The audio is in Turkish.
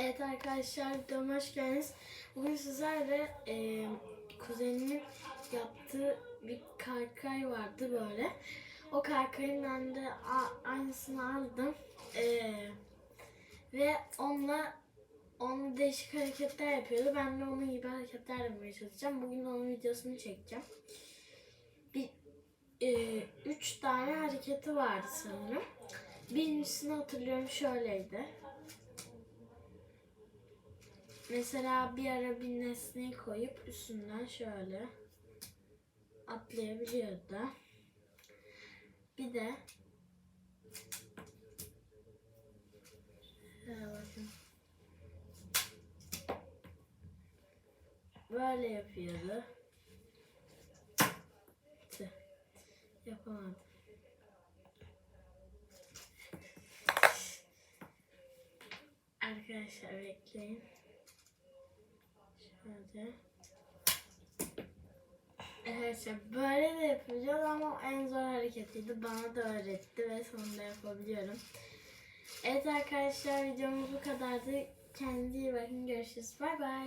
Evet arkadaşlar videoma hoş geldiniz. Bugün sizlerle e, kuzenimin yaptığı bir kaykay vardı böyle. O kaykayın ben de aynısını aldım. E, ve onunla onun değişik hareketler yapıyordu. Ben de onun gibi hareketler yapmaya çalışacağım. Bugün onun videosunu çekeceğim. Bir, e, üç tane hareketi vardı sanırım. Birincisini hatırlıyorum şöyleydi. Mesela bir ara bir nesneyi koyup üstünden şöyle atlayabiliyordu. Bir de. Böyle yapıyordu. Yapamadım. Arkadaşlar bekleyin. Şöyle. Arkadaşlar böyle de yapacağız ama en zor hareketiydi. Bana da öğretti ve sonunda yapabiliyorum. Evet arkadaşlar videomuz bu kadardı. Kendinize iyi bakın. Görüşürüz. Bay bay.